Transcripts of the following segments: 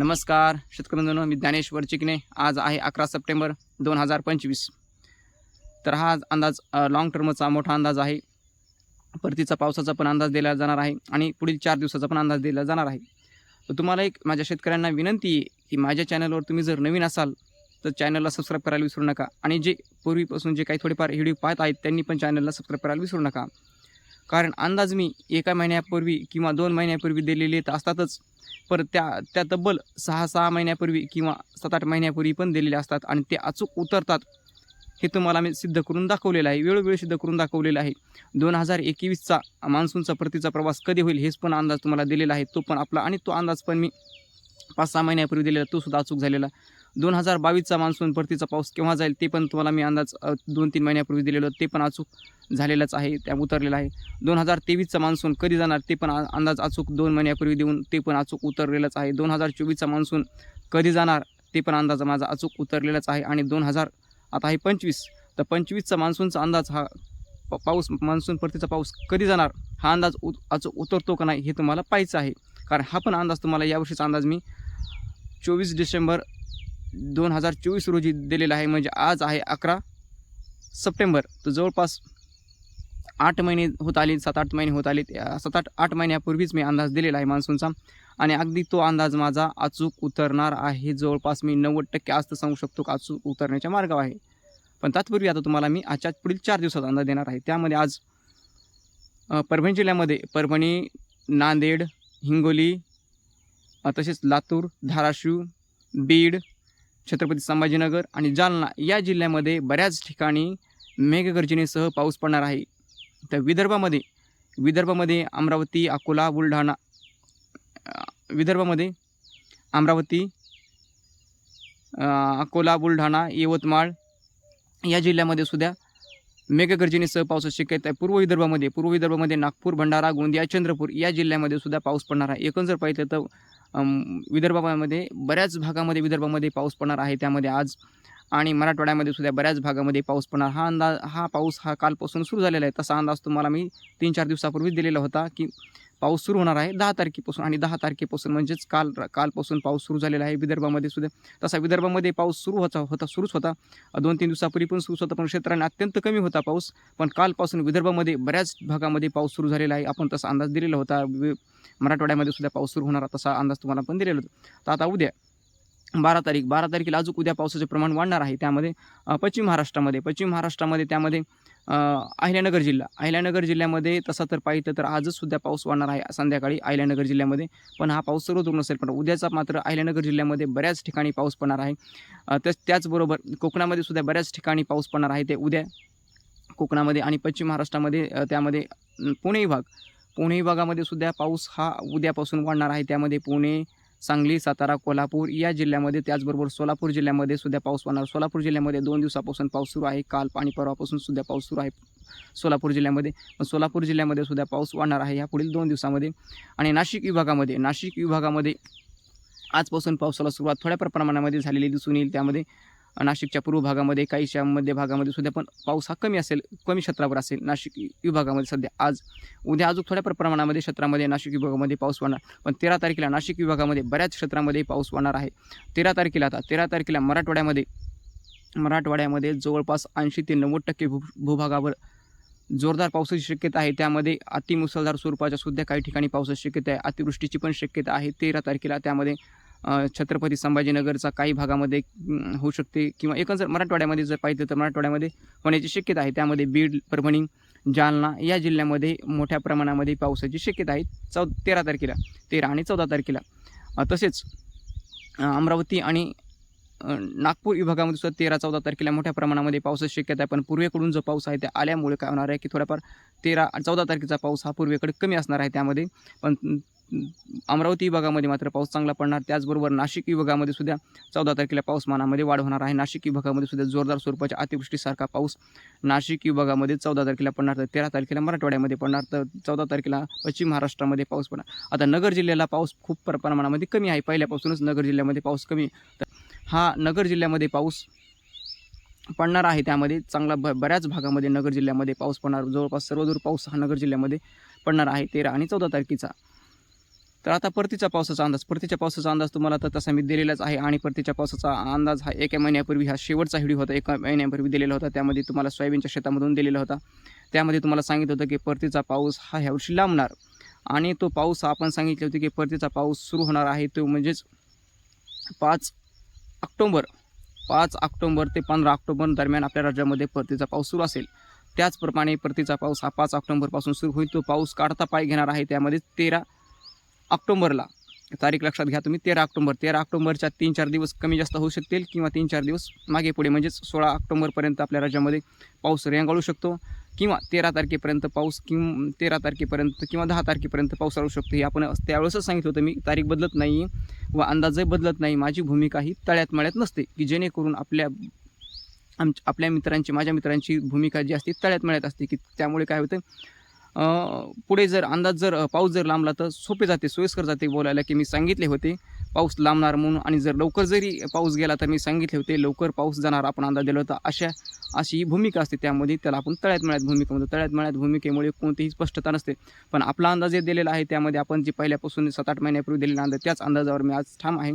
नमस्कार शेतकऱ्यांनो मी ज्ञानेश्वर चिकणे आज आहे अकरा सप्टेंबर दोन हजार पंचवीस. तर हा अंदाज लाँग टर्मचा मोठा अंदाज आहे. परतीचा पावसाचा पण अंदाज दिला जाणार आहे आणि पुढील चार दिवसाचा पण अंदाज दिला जाणार आहे. तर तुम्हाला एक माझ्या शेतकऱ्यांना विनंती आहे की माझ्या चॅनलवर तुम्ही जर नवीन असाल तर चॅनलला सबस्क्राईब करायला विसरू नका. आणि जे पूर्वीपासून जे काही थोडेफार व्हिडिओ पाहत आहेत त्यांनी पण चॅनलला सबस्क्राईब करायला विसरू नका. कारण अंदाज मी एका महिन्यापूर्वी किंवा दोन महिन्यापूर्वी दिलेले तर असतातच. परत त्या त्या तब्बल सहा सहा महिन्यापूर्वी किंवा सात आठ महिन्यापूर्वी पण दिलेले असतात आणि ते अचूक उतरतात हे तुम्हाला मी सिद्ध करून दाखवलेलं आहे. वेळोवेळी सिद्ध करून दाखवलेलं आहे. दोन हजार एकवीसचा मान्सूनचा परतीचा प्रवास कधी होईल हेच पण अंदाज तुम्हाला दिलेला आहे. तो पण आपला आणि तो अंदाज पण मी पाच सहा महिन्यापूर्वी दिलेला तो सुद्धा अचूक झालेला. दोन हजार बावीसचा मान्सून परतीचा पाऊस केव्हा जाईल ते पण तुम्हाला मी अंदाज दोन तीन महिन्यापूर्वी दिलेलं ते पण अचूक झालेलंच आहे त्या उतरलेलं आहे. दोन हजार तेवीसचा मान्सून कधी जाणार ते पण अंदाज अचूक दोन महिन्यापूर्वी देऊन ते पण अचूक उतरलेलंच आहे. दोन हजार चोवीसचा मान्सून कधी जाणार ते पण अंदाज माझा अचूक उतरलेलाच आहे आणि दोन हजार आता आहे पंचवीस. तर पंचवीसचा मान्सूनचा अंदाज हा प- पाऊस मान्सून परतीचा पाऊस कधी जाणार हा अंदाज उ अचूक उतरतो का नाही हे तुम्हाला पाहायचं आहे. कारण हा पण अंदाज तुम्हाला यावर्षीचा अंदाज मी चोवीस डिसेंबर दोन हजार चोवीस रोजी दिलेला आहे. म्हणजे आज आहे अकरा सप्टेंबर. तर जवळपास आठ महिने होत आले सात आठ महिने होत आले. सात आठ आठ महिन्यापूर्वीच मी अंदाज दिलेला आहे मान्सूनचा. आणि अगदी तो अंदाज माझा अचूक उतरणार आहे. जवळपास मी नव्वद टक्के आज तर सांगू शकतो का अचूक उतरण्याच्या मार्गावर आहे. पण तत्पूर्वी आता तुम्हाला मी आजच्या पुढील चार दिवसाचा अंदाज देणार आहे. त्यामध्ये आज परभणी जिल्ह्यामध्ये परभणी नांदेड हिंगोली तसेच लातूर धाराशिव बीड छत्रपती संभाजीनगर आणि जालना या जिल्ह्यामध्ये बऱ्याच ठिकाणी मेघगर्जनेसह पाऊस पडणार आहे. तर विदर्भामध्ये विदर्भामध्ये अमरावती अकोला बुलढाणा विदर्भामध्ये अमरावती अकोला बुलढाणा यवतमाळ या जिल्ह्यामध्ये सुद्धा मेघगर्जनेसह पावसाची शक्यता आहे. पूर्व विदर्भामध्ये पूर्व विदर्भामध्ये नागपूर भंडारा गोंदिया चंद्रपूर या जिल्ह्यामध्ये सुद्धा पाऊस पडणार आहे. एकूण जर पाहिलं तर विदर्भामध्ये बऱ्याच भागामध्ये विदर्भामध्ये पाऊस पडणार आहे त्यामध्ये आज आणि मराठवाड्यामध्ये सुद्धा बऱ्याच भागामध्ये पाऊस पडणार. हा अंदाज हा पाऊस हा कालपासून सुरू झालेला आहे. तसा अंदाज तुम्हाला मी तीन चार दिवसापूर्वीच दिलेला होता की पाऊस सुरू होणार आहे. दहा तारखेपासून आणि दहा तारखेपासून म्हणजेच काल कालपासून पाऊस सुरू झालेला आहे विदर्भामध्ये सुद्धा. तसा विदर्भामध्ये पाऊस सुरू होता होता सुरूच होता. दोन तीन दिवसापूर्वी पण सुरूच होता पण क्षेत्राने अत्यंत कमी होता पाऊस. पण कालपासून विदर्भामध्ये बऱ्याच भागामध्ये पाऊस सुरू झालेला आहे. आपण तसा अंदाज दिलेला होता. मराठवाड्यामध्ये सुद्धा पाऊस सुरू होणार तसा अंदाज तुम्हाला पण दिलेला होता. तर आता उद्या बारा तारीख बारा तारखेला अजून उद्या पावसाचे प्रमाण वाढणार आहे. त्यामध्ये पश्चिम महाराष्ट्रामध्ये पश्चिम महाराष्ट्रामध्ये त्यामध्ये अहिल्यानगर जिल्हा. अहिल्यानगर जिल्ह्यामध्ये तसा तर पाहिलं तर आजच सुद्धा पाऊस वाढणार आहे संध्याकाळी अहिल्यानगर जिल्ह्यामध्ये. पण हा पाऊस सर्वदूर नसेल पण उद्याचा मात्र अहिल्यानगर जिल्ह्यामध्ये बऱ्याच ठिकाणी पाऊस पडणार आहे. त्याच त्याचबरोबर कोकणामध्ये सुद्धा बऱ्याच ठिकाणी पाऊस पडणार आहे ते उद्या कोकणामध्ये आणि पश्चिम महाराष्ट्रामध्ये त्यामध्ये पुणे विभाग. पुणे विभागामध्ये सुद्धा पाऊस हा उद्यापासून वाढणार आहे. त्यामध्ये पुणे सांगली सातारा कोल्हापूर या जिल्ह्यामध्ये त्याचबरोबर सोलापूर जिल्ह्यामध्ये सुद्धा पाऊस वाढणार सोलापूर जिल्ह्यामध्ये दोन दिवसापासून पाऊस सुरू आहे. काल आणि परवापासून सुद्धा पाऊस सुरू आहे सोलापूर जिल्ह्यामध्ये. पण सोलापूर जिल्ह्यामध्ये सुद्धा पाऊस वाढणार आहे. या पुढील दोन दिवसामध्ये आणि नाशिक विभागामध्ये नाशिक विभागामध्ये आजपासून पावसाला सुरुवात थोड्या प्रमाणामध्ये झालेली दिसून येईल. त्यामध्ये नाशिकच्या पूर्व भागामध्ये काहीशा मध्य भागामध्ये सुद्धा पण पाऊस हा कमी असेल कमी क्षेत्रावर असेल. नाशिक विभागामध्ये सध्या आज उद्या अजून थोड्या प्रमाणामध्ये क्षेत्रामध्ये नाशिक विभागामध्ये पाऊस पडणार. पण तेरा तारखेला नाशिक विभागामध्ये बऱ्याच क्षेत्रामध्ये पाऊस पडणार आहे. तेरा तारखेला आता तेरा तारखेला मराठवाड्यामध्ये मराठवाड्यामध्ये जवळपास ऐंशी ते नव्वद टक्के भू भूभागावर जोरदार पावसाची शक्यता आहे. त्यामध्ये अतिमुसळधार स्वरूपाच्या सुद्धा काही ठिकाणी पावसाची शक्यता आहे. अतिवृष्टीची पण शक्यता आहे. तेरा तारखेला त्यामध्ये छत्रपती संभाजीनगरचा काही भागामध्ये होऊ शकते किंवा एकंदर जर मराठवाड्यामध्ये जर पाहिलं तर मराठवाड्यामध्ये होण्याची शक्यता आहे. त्यामध्ये बीड परभणी जालना या जिल्ह्यामध्ये मोठ्या प्रमाणामध्ये पावसाची शक्यता आहे. चौ तेरा तारखेला तेरा आणि चौदा तारखेला. तसेच अमरावती आणि नागपूर विभागामध्ये सुद्धा तेरा चौदा तारखेला मोठ्या प्रमाणामध्ये पावसाची शक्यता आहे. पण पूर्वेकडून जो पाऊस आहे ते आल्यामुळे काय होणार आहे की थोडाफार तेरा चौदा तारखेचा पाऊस हा पूर्वेकडे कमी असणार आहे त्यामध्ये. पण अमरावती विभागामध्ये मात्र पाऊस चांगला पडणार. त्याचबरोबर नाशिक विभागामध्ये सुद्धा चौदा तारखेला पाऊसमानामध्ये वाढ होणार आहे. नाशिक विभागामध्ये सुद्धा जोरदार स्वरूपाच्या अतिवृष्टीसारखा पाऊस नाशिक विभागामध्ये चौदा तारखेला पडणार तर तेरा तारखेला मराठवाड्यामध्ये पडणार तर चौदा तारखेला पश्चिम महाराष्ट्रामध्ये पाऊस पडणार. आता नगर जिल्ह्याला पाऊस खूप प्रमाणामध्ये कमी आहे. पहिल्यापासूनच नगर जिल्ह्यामध्ये पाऊस कमी आहे. तर हा नगर जिल्ह्यामध्ये पाऊस पडणार आहे. त्यामध्ये चांगला ब बऱ्याच भागामध्ये नगर जिल्ह्यामध्ये पाऊस पडणार. जवळपास सर्वदूर पाऊस हा नगर जिल्ह्यामध्ये पडणार आहे. तेरा आणि चौदा तारखेचा तर आता परतीच्या पावसाचा अंदाज. परतीच्या पावसाचा अंदाज तुम्हाला तर तसा मी दिलेलाच आहे आणि परतीच्या पावसाचा अंदाज हा एका महिन्यापूर्वी हा शेवटचा व्हिडिओ होता. एका महिन्यापूर्वी दिलेला होता. त्यामध्ये तुम्हाला सोयाबीनच्या शेतामधून दिलेला होता. त्यामध्ये तुम्हाला सांगितलं होतं की परतीचा पाऊस हा ह्यावर्षी लांबणार. आणि तो पाऊस आपण सांगितले होते की परतीचा पाऊस सुरू होणार आहे तो म्हणजेच पाच ऑक्टोंबर. पाच ऑक्टोंबर ते पंधरा ऑक्टोबर दरम्यान आपल्या राज्यामध्ये परतीचा पाऊस सुरू असेल. त्याचप्रमाणे परतीचा पाऊस हा पाच ऑक्टोंबरपासून सुरू होईल. तो पाऊस काढता पाय घेणार आहे. त्यामध्ये तेरा ऑक्टोंबरला. तारीख लक्षात घ्या तुम्ही तेरा ऑक्टोंबर. तेरा ऑक्टोंबरच्या तीन चार दिवस कमी जास्त होऊ शकतील किंवा तीन चार दिवस मागे पुढे म्हणजेच सोळा ऑक्टोंबरपर्यंत आपल्या राज्यामध्ये पाऊस रेंगाळू शकतो किंवा तेरा तारखेपर्यंत पाऊस किं तेरा तारखेपर्यंत किंवा दहा तारखेपर्यंत पाऊस राहू शकतो हे आपण त्यावेळेसच सांगितलं होतं. मी तारीख बदलत नाही व अंदाजही बदलत नाही. माझी भूमिका ही तळ्यात मळ्यात नसते की जेणेकरून आपल्या आम आपल्या मित्रांची माझ्या मित्रांची भूमिका जी असते तळ्यात मळ्यात असते की त्यामुळे काय होतं पुढे जर अंदाज जर पाऊस जर लांबला तर सोपे जाते सोयीस्कर जाते बोलायला की मी सांगितले होते पाऊस लांबणार म्हणून. आणि जर लवकर जरी पाऊस गेला तर मी सांगितले होते लवकर पाऊस जाणार आपण अंदाज दिला होता. अशा अशी ही भूमिका असते त्यामध्ये. त्याला आपण तळ्यात मळ्यात भूमिका म्हणतो. तळ्यात मळ्यात भूमिकेमुळे कोणतीही स्पष्टता नसते. पण आपला अंदाज जे दिलेला आहे त्यामध्ये आपण जे पहिल्यापासून सात आठ महिन्यापूर्वी दिलेला अंदाज त्याच अंदाजावर मी आज ठाम आहे.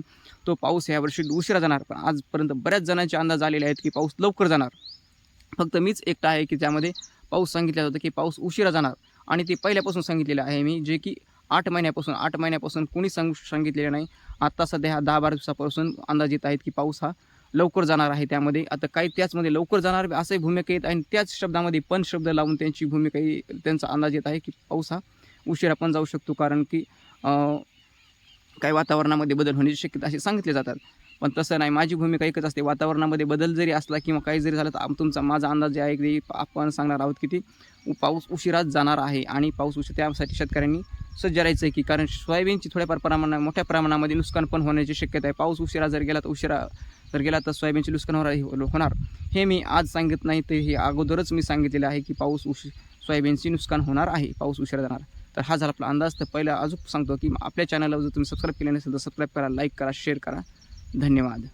तो पाऊस यावर्षी उशिरा जाणार. पण आजपर्यंत बऱ्याच जणांचे अंदाज आलेले आहेत की पाऊस लवकर जाणार. फक्त मीच एकटा आहे की त्यामध्ये पाऊस सांगितलं होता की पाऊस उशिरा जाणार. आणि ते पहिल्यापासून सांगितलेलं आहे मी जे की आठ महिन्यापासून आठ महिन्यापासून कोणी सांगू सांगितलेलं नाही. आत्ता सध्या हा दहा बारा दिवसापासून अंदाज येत आहेत की पाऊस हा लवकर जाणार आहे त्यामध्ये. आता काही त्याचमध्ये लवकर जाणार असंही भूमिका येत आणि त्याच शब्दामध्ये पण शब्द लावून त्यांची भूमिका त्यांचा अंदाज येत आहे की पाऊस हा उशिरा पण जाऊ शकतो. कारण की काही वातावरणामध्ये बदल होण्याची शक्यता असे सांगितले जातात. पण तसं नाही. माझी भूमिका एकच असते. वातावरणामध्ये बदल जरी असला किंवा काही जरी झालं तर तुमचा माझा अंदाज जे आहे की आपण सांगणार आहोत की ती पाऊस उशिराच जाणार आहे आणि पाऊस उशीर त्यासाठी शेतकऱ्यांनी सज्ज राहायचं आहे की कारण सोयाबीनची थोड्याफार प्रमाणात मोठ्या प्रमाणामध्ये नुकसान पण होण्याची शक्यता आहे. पाऊस उशिरा जर गेला तर उशिरा जर गेला तर सोयाबीनचे नुकसान होणार हो- होणार. हे मी आज सांगत नाही तर हे अगोदरच मी सांगितलेलं आहे की पाऊस उशी सोयाबीनची नुकसान होणार आहे पाऊस उशिरा जाणार. तर हा झाला आपला अंदाज. तर पहिला अजून सांगतो की आपल्या चॅनलला जर तुम्ही सबस्क्राईब केले नसेल तर सबस्क्राईब करा लाईक करा शेअर करा. धन्यवाद.